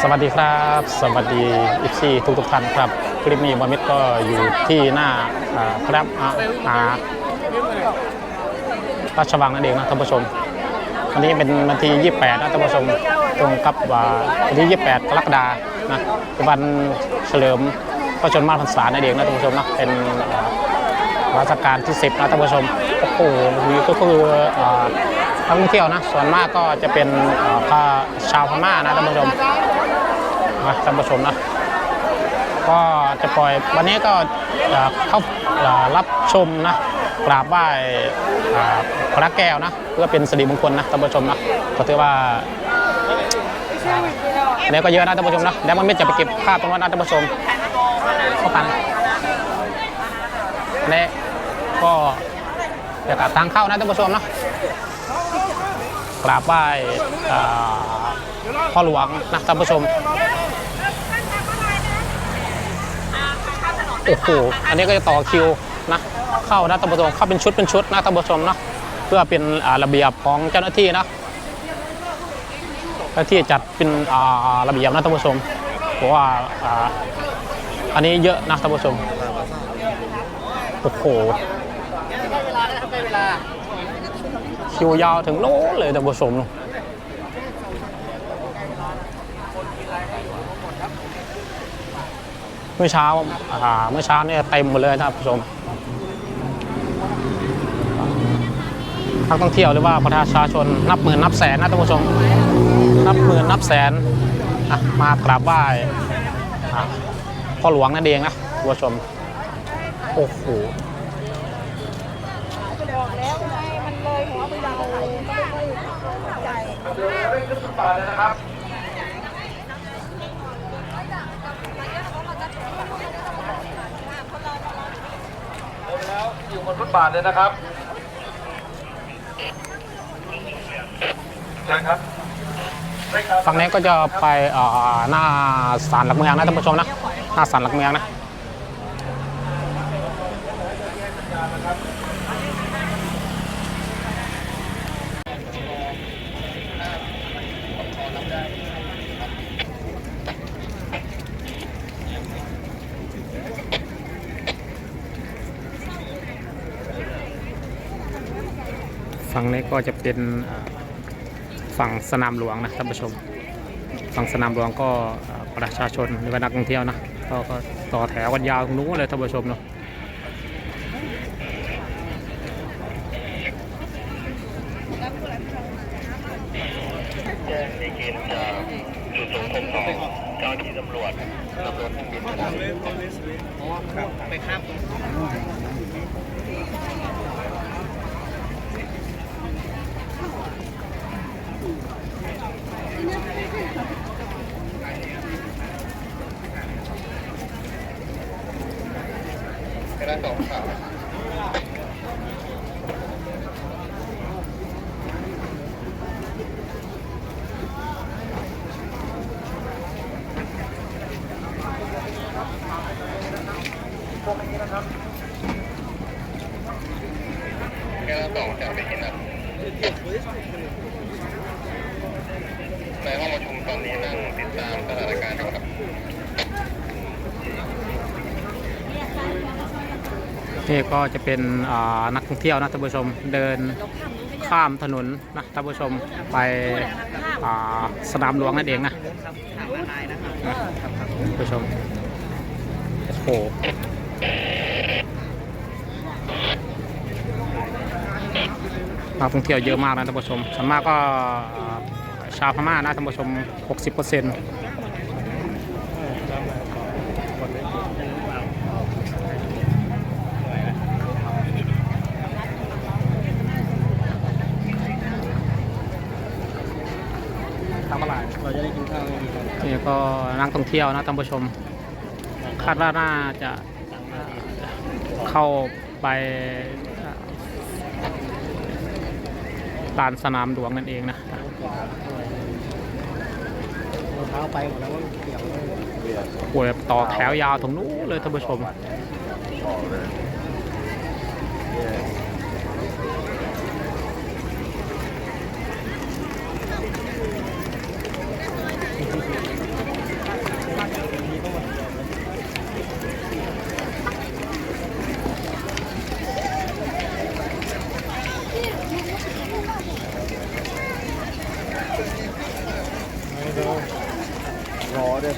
สวัสดีครับ สวัสดีอีซีทุกทุกท่านครับ คลิปนี้บอมิดก็อยู่ที่หน้าพระอาอาราชวังนั่นเองนะท่านผู้ชมวันนี้เป็นวันที่ 28 นะท่านผู้ชมตรงกับวันที่ 28 กรกฎานะวันเฉลิมพระชนมพรรษานั่นเองนะท่านผู้ชมนะเป็นอ่ารัชกาลที่ 10 นะท่านผู้ชมโอ้โหนี่ก็คือ นักท่องเที่ยวนะส่วนมากก็จะเป็นอ่าพาชาวพม่านะท่านผู้ชมนะท่านผู้ชมนะก็จะปล่อยวันนี้ก็เข้าอ่ารับชมนะกราบไหว้พระแก้วนะเพื่อเป็นสิริมงคลนะท่านผู้ชมนะก็ถือว่าเนี่ยก็เยอะนะท่านผู้ชมนะแล้วมันไม่จะไปเก็บภาพตรงนั้นนะท่านผู้ชมเข้ากันนี่ก็เดี๋ยวกับทางเข้านะท่านผู้ชมนะ กราบไหว้พ่อหลวงนะท่านผู้ชมโอ้โหอันนี้ก็จะต่อคิวนะเข้านะท่านผู้ชมเข้าเป็นชุดเป็นชุดนะท่านผู้ชมเนาะเพื่อเป็นระเบียบของเจ้าหน้าที่นะเจ้าหน้าที่จัดเป็นระเบียบนะท่านผู้ชมเพราะว่าอ่าอันนี้เยอะนะท่านผู้ชมโอ้โห คิวยาวถึงโน้นเลยท่านผู้ชมเมื่อเช้าอ่าเมื่อเช้าเนี่ยเต็มหมดเลยนะผู้ชมนักท่องเที่ยวหรือว่าประชาชนนับหมื่นนับแสนนะท่านผู้ชม นับหมื่นนับแสนมากราบไหว้พ่อหลวงนั่นเองนะท่านผู้ชม โอ้โห บอกแล้วทำไมมันเลยหัวไปเราก็ไม่ ค่อยเข้าใจแล้วอยู่บนฟุตบาทเลยนะครับเชิญครับฝั่งนี้ก็จะไปอ่าหน้าศาลหลักเมืองนะท่านผู้ชมนะ หน้าศาลหลักเมืองนะ ฝั่งนี้ก็จะเป็นฝั่งสนามหลวงนะท่านผู้ชม ฝั่งสนามหลวงก็ประชาชนหรือว่านักท่องเที่ยวนะก็ต่อแถวกันยาวตรงนู้นเลยท่านผู้ชมเนาะแจ้งในเกณฑ์จากจุดสงคมของเจ้าหน้าที่ตำรวจตำรวจเครื่องบินนะครับ คณะสองข่าวคณะสองจากไปที่นั่นในห้องประชุมตอนนี้นั่งติดตามสถานการณ์อยู่ครับ นี่ก็จะเป็นนักท่องเที่ยวนะท่านผู้ชมเดินข้ามถนนนะท่านผู้ชมไปสนามหลวงนั่นเองนะท่านผู้ชมโอ้โหนักท่องเที่ยวเยอะมากนะท่านผู้ชมส่วนมากก็ชาวพม่านะท่านผู้ชม 60%เปอร์เซ็นต์ทำอะไรเราจะได้กินข้าวไม่มีครับนี่ก็นักท่องเที่ยวนะท่านผู้ชม คาดว่าน่าจะเอ่อเข้าไปเอ่อลานสนามหลวงนั่นเองนะรองเท้าไปหมดแล้วว่าเกี่ยวเลยโอ้ยต่อแถวยาวตรงนู้นเลยท่านผู้ชม เส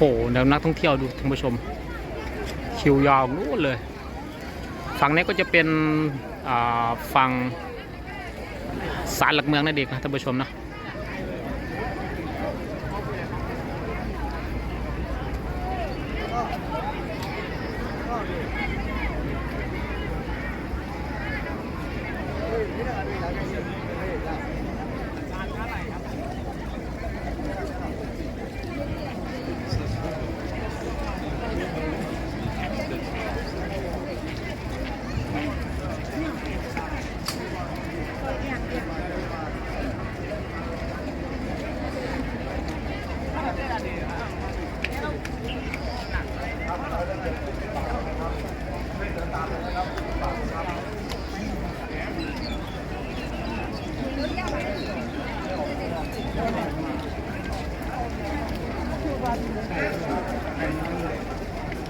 หเดี๋ยวนักท่องเที่ยวดูท่านผู้ชม คิวยาวนู่นเลย ฝั่งนี้ก็จะเป็นฝั่งศาลหลักเมืองนั่นเองนะท่านผู้ชมนะ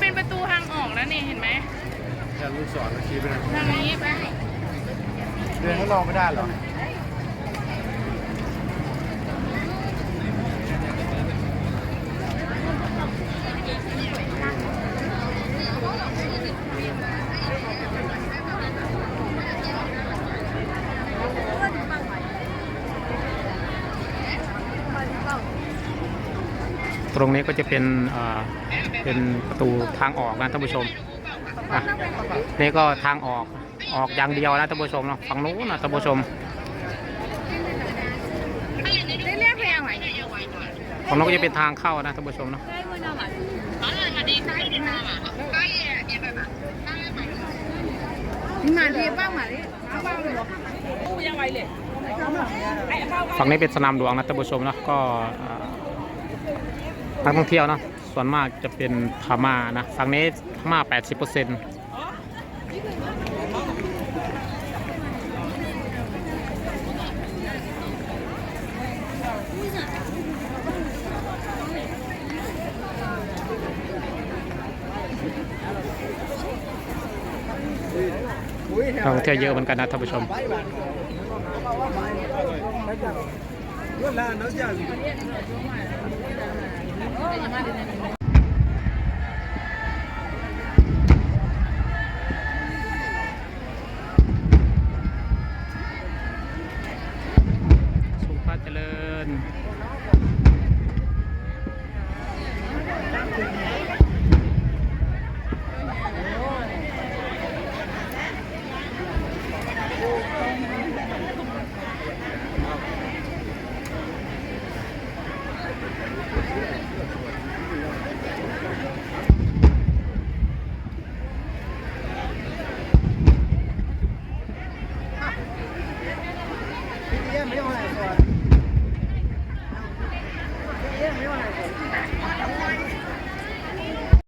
เป็นประตูทางออกแล้วนี่เห็นไหมแค่ลูกศรชี้ไปนะทางนี้ไปเดินข้างนอกไม่ได้เหรอ รงนี้ก็จะเป็นอ่าเป็นประตูทางออกนะท่านผู้ชมอะนี่ก็ทางออกออกอย่างเดียวนะท่านผู้ชมเนาะฝั่งนู้นนะท่านผู้ชมได้เรียกเพลงไหมฝั่งนู้นก็จะเป็นทางเข้านะท่านผู้ชมเนาะมาดีบ้างมาดิบ้างเลยกูยังไงเลยฝั่งนี้เป็นสนามหลวงนะท่านผู้ชมเนาะก็อ่า นักท่องเที่ยวเนาะส่วนมากจะเป็นพม่านะฝั่งนี้พม่า 80%เปอร์เซ็นต์ท่องเที่ยวเยอะเหมือนกันนะท่านผู้ชม တို့လာနောက်ကြပြီ